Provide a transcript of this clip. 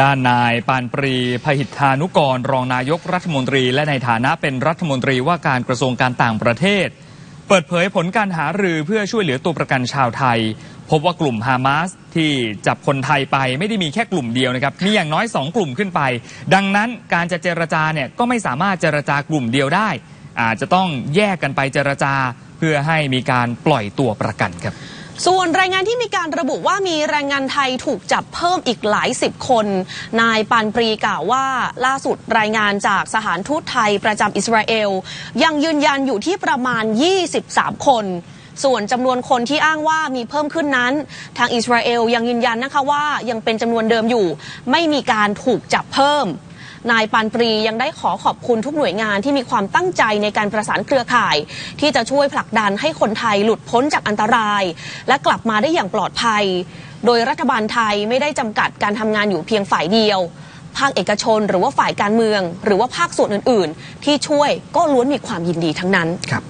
ด้านนายปานปรีพหิทธานุกร รองนายกรัฐมนตรี และในฐานะเป็นรัฐมนตรีว่าการกระทรวงการต่างประเทศ เปิดเผยผลการหารือเพื่อช่วยเหลือตัวประกันชาวไทย พบว่ากลุ่มฮามาสที่จับคนไทยไปไม่ได้มีแค่กลุ่มเดียวนะครับมีอย่างน้อย 2 กลุ่มขึ้นไป ดังนั้นการจะเจรจาเนี่ยก็ไม่สามารถเจรจากลุ่มเดียวได้ อาจจะต้องแยกกันไปเจรจาเพื่อให้มีการปล่อยตัวประกันครับ ส่วนรายงานที่มีการระบุว่ามีแรงงานไทยถูกจับเพิ่มอีกหลายสิบคน นายปานปรีกล่าวว่าล่าสุดรายงานจากสถานทูตไทยประจำอิสราเอล ยังยืนยันอยู่ที่ประมาณ 23 คน ส่วนจำนวนคนที่อ้างว่ามีเพิ่มขึ้นนั้น ทางอิสราเอลยังยืนยันนะคะว่ายังเป็นจำนวนเดิมอยู่ ไม่มีการถูกจับเพิ่ม นายปานปรียังได้ขอขอบคุณทุกหน่วยงานที่มีความตั้งใจในการประสานเครือข่าย ที่จะช่วยผลักดันให้คนไทยหลุดพ้นจากอันตราย และกลับมาได้อย่างปลอดภัย โดยรัฐบาลไทยไม่ได้จำกัดการทำงานอยู่เพียงฝ่ายเดียว ภาคเอกชนหรือว่าฝ่ายการเมือง หรือว่าภาคส่วนอื่น ๆ ที่ช่วยก็ล้วนมีความยินดีทั้งนั้นครับ